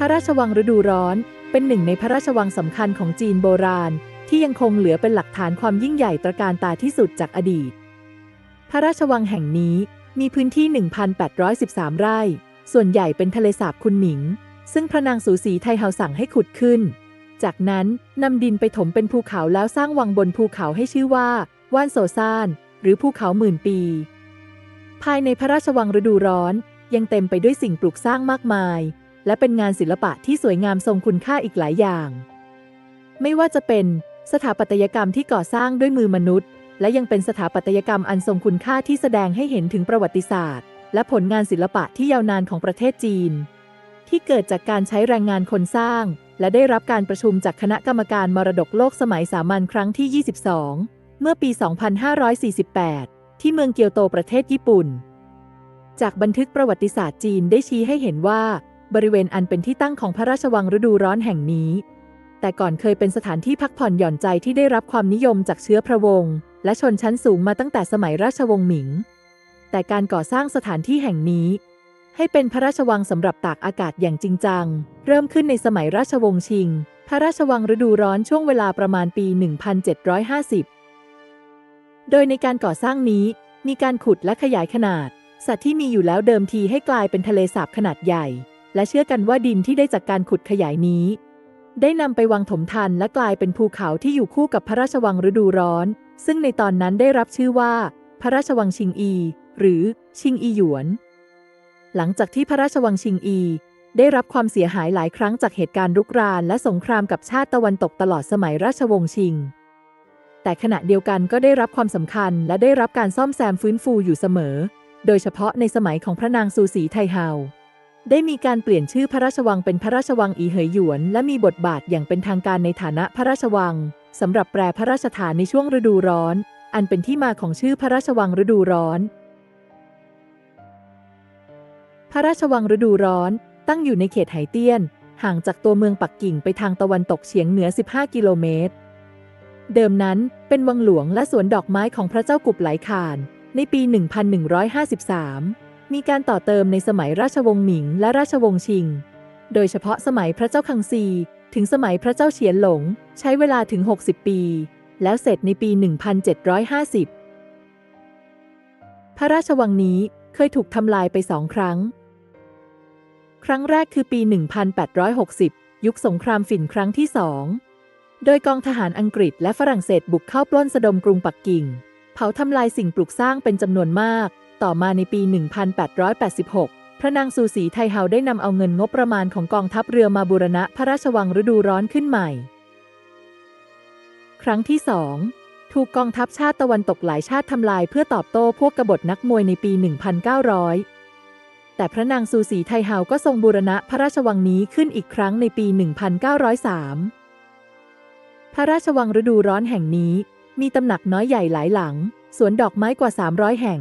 ระราชวังฤดูร้อน เป็นหนึ่งในพระราชวังสำคัญของจีนโบราณ ที่ยังคงเหลือเป็นหลักฐานความยิ่งใหญ่ตระการตาที่สุดจากอดีต พระราชวังแห่งนี้มีพื้นที่ 1,813 ไร่ ส่วนใหญ่เป็นทะเลสาบคุนหมิง ซึ่งพระนางสูสีไทเฮาสั่งให้ขุดขึ้น จากนั้นนำดินไปถมเป็นภูเขาแล้วสร้างวังบนภูเขาให้ชื่อว่า ว่านโซซาน หรือภูเขาหมื่นปี ภายในพระราชวังฤดูร้อน ยังเต็มไปด้วยสิ่งปลูกสร้างมากมาย และเป็นงานศิลปะที่สวยงามทรงคุณค่าอีกหลายอย่าง ไม่ว่าจะเป็นสถาปัตยกรรมที่ก่อสร้างด้วยมือมนุษย์ และยังเป็นสถาปัตยกรรมอันทรงคุณค่าที่แสดงให้เห็นถึงประวัติศาสตร์ และผลงานศิลปะที่ยาวนานของประเทศจีน ที่เกิดจากการใช้แรงงานคนสร้าง และได้รับการประชุมจากคณะกรรมการมรดกโลกสมัยสามัญครั้งที่ 22 เมื่อปี 2548 ที่เมืองเกียวโตประเทศญี่ปุ่น จากบันทึกประวัติศาสตร์จีนได้ชี้ให้เห็นว่า บริเวณอันเป็นที่ตั้งของพระราชวังฤดูร้อนแห่งนี้ แต่ก่อนเคยเป็นสถานที่พักผ่อนหย่อนใจที่ได้รับความนิยมจากเชื้อพระวงศ์และชนชั้นสูงมาตั้งแต่สมัยราชวงศ์หมิง แต่การก่อสร้างสถานที่แห่งนี้ ให้เป็นพระราชวังสำหรับตากอากาศอย่างจริงจัง เริ่มขึ้นในสมัยราชวงศ์ชิง พระราชวังฤดูร้อนช่วงเวลาประมาณปี 1750 โดยในการก่อสร้างนี้มีการขุดและขยายขนาด สัตว์ที่มีอยู่แล้วเดิมทีให้กลายเป็นทะเลสาบขนาดใหญ่ และเชื่อกันว่าดินที่ได้จากการขุดขยายนี้ ได้นำไปวางถมทันและกลายเป็นภูเขาที่อยู่คู่กับพระราชวังฤดูร้อน ซึ่งในตอนนั้นได้รับชื่อว่า พระราชวังชิงอี หรือชิงอีหยวน หลังจากที่พระราชวังชิงอี ได้รับความเสียหายหลายครั้งจากเหตุการณ์รุกรานและสงครามกับชาติตะวันตกตลอดสมัยราชวงศ์ชิง แต่ขณะเดียวกันก็ได้รับความสำคัญและได้รับการซ่อมแซมฟื้นฟูอยู่เสมอ โดยเฉพาะในสมัยของพระนางซูสีไทเฮา ได้มีการเปลี่ยนชื่อพระราชวังเป็นพระราชวังอีเหยหยวน และมีบทบาทอย่างเป็นทางการในฐานะพระราชวังสำหรับแปลพระราชฐานในช่วงฤดูร้อน อันเป็นที่มาของชื่อพระราชวังฤดูร้อน พระราชวังฤดูร้อน ตั้งอยู่ในเขตไหเตี้ยน ห่างจากตัวเมืองปักกิ่งไปทางตะวันตกเฉียงเหนือ 15 กิโลเมตร เดิมนั้นเป็นวังหลวงและสวนดอกไม้ของพระเจ้ากุบไหลข่าน ในปี 1153 มีการต่อเติมในสมัยราชวงศ์หมิงและราชวงศ์ชิง โดยเฉพาะสมัยพระเจ้าคังซี ถึงสมัยพระเจ้าเฉียนหลง ใช้เวลาถึง 60 ปี แล้วเสร็จในปี 1750 พระราชวังนี้เคยถูกทำลายไปสองครั้ง ครั้งแรกคือปี 1860 ยุคสงครามฝิ่นครั้งที่สอง โดยกองทหารอังกฤษและฝรั่งเศสบุกเข้าปล้นสะดมกรุงปักกิ่ง เผาทำลายสิ่งปลูกสร้างเป็นจำนวนมาก ต่อมาในปี 1886 พระนางซูสีไทเฮาได้นำเอาเงินงบประมาณของกองทัพเรือมาบูรณะพระราชวังฤดูร้อนขึ้นใหม่ ครั้งที่สองถูกกองทัพชาติตะวันตกหลายชาติทำลายเพื่อตอบโต้พวกกบฏนักมวยในปี 1900 แต่พระนางซูสีไทเฮาก็ทรงบูรณะพระราชวังนี้ขึ้นอีกครั้งในปี 1903 พระราชวังฤดูร้อนแห่งนี้มีตำหนักน้อยใหญ่หลายหลัง สวนดอกไม้กว่า 300 แห่ง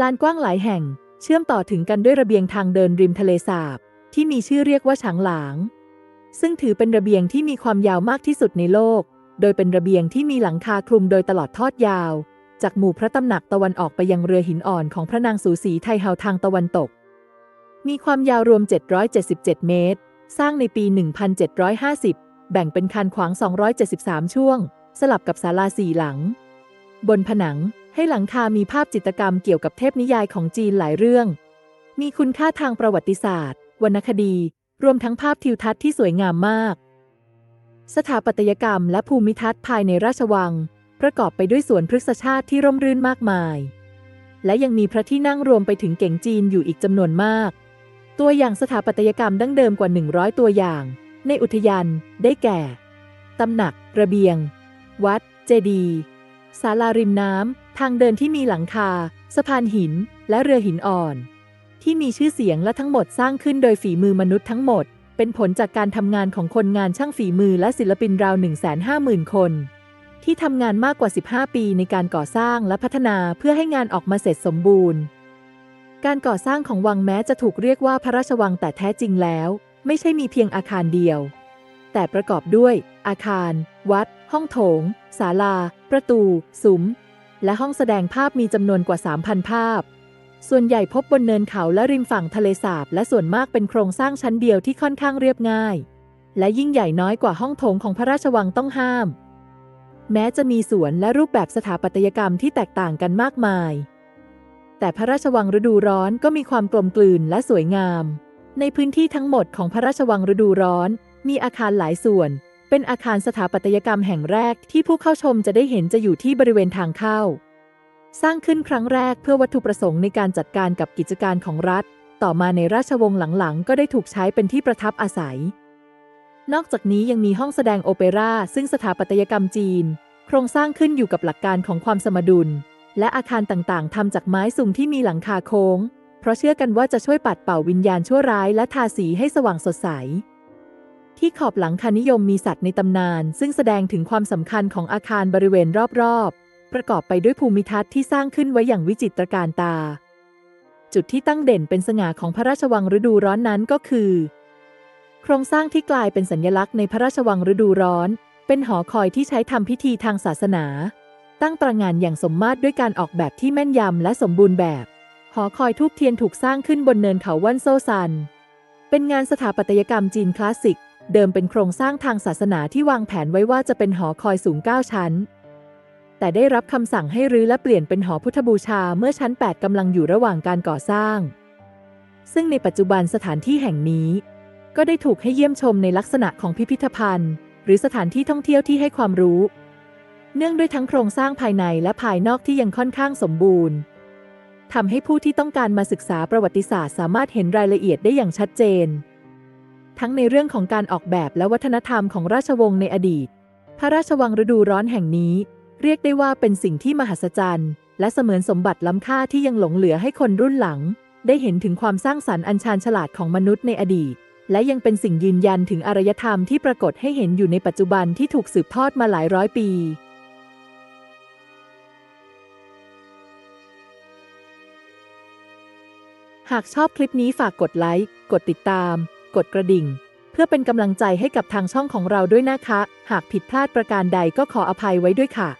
ลานกว้างหลายแห่ง เชื่อมต่อถึงกันด้วยระเบียงทางเดินริมทะเลสาบ ที่มีชื่อเรียกว่าฉางหลาง ซึ่งถือเป็นระเบียงที่มีความยาวมากที่สุดในโลก โดยเป็นระเบียงที่มีหลังคาคลุมโดยตลอดทอดยาว จากหมู่พระตำหนักตะวันออกไปยังเรือหินอ่อนของพระนางสูสีไทเฮาทางตะวันตก มีความยาวรวม 777 เมตร สร้างในปี 1750 แบ่งเป็นคันขวาง 273 ช่วง สลับกับศาลาสี่หลัง บนผนัง ให้หลังคามีภาพจิตรกรรมเกี่ยวกับเทพนิยายของจีนหลายเรื่อง มีคุณค่าทางประวัติศาสตร์ วรรณคดี รวมทั้งภาพทิวทัศน์ที่สวยงามมาก สถาปัตยกรรมและภูมิทัศน์ภายในราชวัง ประกอบไปด้วยสวนพฤกษชาติที่ร่มรื่นมากมาย และยังมีพระที่นั่งรวมไปถึงเก่งจีนอยู่อีกจำนวนมาก ตัวอย่างสถาปัตยกรรมดั้งเดิมกว่า 100 ตัวอย่าง ในอุทยานได้แก่ตำหนัก ระเบียง วัด เจดีย์ศาลาริมน้ำ ทางเดินที่มีหลังคา สะพานหิน และเรือหินอ่อน ที่มีชื่อเสียงและทั้งหมดสร้างขึ้นโดยฝีมือมนุษย์ทั้งหมด เป็นผลจากการทำงานของคนงานช่างฝีมือและศิลปินราว150,000 คน ที่ทำงานมากกว่า 15 ปีในการก่อสร้างและพัฒนาเพื่อให้งานออกมาเสร็จสมบูรณ์ การก่อสร้างของวังแม้จะถูกเรียกว่าพระราชวังแต่แท้จริงแล้ว ไม่ใช่มีเพียงอาคารเดียว แต่ประกอบด้วย อาคาร วัด ห้องโถงศาลา ประตู สุม และห้องแสดงภาพมีจำนวนกว่า 3,000 ภาพ ส่วนใหญ่พบบนเนินเขาและริมฝั่งทะเลสาบ และส่วนมากเป็นโครงสร้างชั้นเดียวที่ค่อนข้างเรียบง่าย และยิ่งใหญ่น้อยกว่าห้องโถงของพระราชวังต้องห้าม แม้จะมีสวนและรูปแบบสถาปัตยกรรมที่แตกต่างกันมากมาย แต่พระราชวังฤดูร้อนก็มีความกลมกลืนและสวยงาม ในพื้นที่ทั้งหมดของพระราชวังฤดูร้อน มีอาคารหลายส่วน เป็นอาคารสถาปัตยกรรมแห่งแรกที่ผู้เข้าชมจะได้เห็นจะอยู่ที่บริเวณทางเข้า สร้างขึ้นครั้งแรกเพื่อวัตถุประสงค์ในการจัดการกับกิจการของรัฐ ต่อมาในราชวงศ์หลังๆ ก็ได้ถูกใช้เป็นที่ประทับอาศัย นอกจากนี้ยังมีห้องแสดงโอเปร่าซึ่งสถาปัตยกรรมจีน โครงสร้างขึ้นอยู่กับหลักการของความสมดุล และอาคารต่างๆทำจากไม้สูงที่มีหลังคาโค้ง เพราะเชื่อกันว่าจะช่วยปัดเป่าวิญญาณชั่วร้ายและทาสีให้สว่างสดใส ที่ขอบหลังคานิยมมีสัตว์ในตำนาน ซึ่งแสดงถึงความสำคัญของอาคารบริเวณรอบๆ ประกอบไปด้วยภูมิทัศน์ที่สร้างขึ้นไว้อย่างวิจิตรการตา จุดที่ตั้งเด่นเป็นสง่าของพระราชวังฤดูร้อนนั้นก็คือ โครงสร้างที่กลายเป็นสัญลักษณ์ในพระราชวังฤดูร้อน เป็นหอคอยที่ใช้ทำพิธีทางศาสนา ตั้งตระงานอย่างสมมาตรด้วยการออกแบบที่แม่นยำและสมบูรณ์แบบ หอคอยทูบเทียนถูกสร้างขึ้นบนเนินเขาวันโซซัน เป็นงานสถาปัตยกรรมจีนคลาสสิก เดิมเป็นโครงสร้างทางศาสนาที่วางแผนไว้ว่าจะเป็นหอคอยสูง 9 ชั้น แต่ได้รับคำสั่งให้รื้อและเปลี่ยนเป็นหอพุทธบูชาเมื่อชั้น 8กำลังอยู่ระหว่างการก่อสร้าง ซึ่งในปัจจุบันสถานที่แห่งนี้ ก็ได้ถูกให้เยี่ยมชมในลักษณะของพิพิธภัณฑ์ หรือสถานที่ท่องเที่ยวที่ให้ความรู้ เนื่องด้วยทั้งโครงสร้างภายในและภายนอกที่ยังค่อนข้างสมบูรณ์ทำให้ผู้ที่ต้องการมาศึกษาประวัติศาสตร์ สามารถเห็นรายละเอียดได้อย่างชัดเจน ทั้งในเรื่องของการออกแบบและวัฒนธรรมของราชวงศ์ในอดีต พระราชวังฤดูร้อนแห่งนี้ เรียกได้ว่าเป็นสิ่งที่มหัศจรรย์ และเสมือนสมบัติล้ำค่าที่ยังหลงเหลือให้คนรุ่นหลัง ได้เห็นถึงความสร้างสรรค์อันชาญฉลาดของมนุษย์ในอดีต และยังเป็นสิ่งยืนยันถึงอารยธรรมที่ปรากฏให้เห็นอยู่ในปัจจุบันที่ถูกสืบทอดมาหลายร้อยปีหากชอบคลิปนี้ฝากกดไลค์ กดติดตาม กดกระดิ่ง เพื่อเป็นกำลังใจให้กับทางช่องของเราด้วยนะคะ หากผิดพลาดประการใดก็ขออภัยไว้ด้วยค่ะ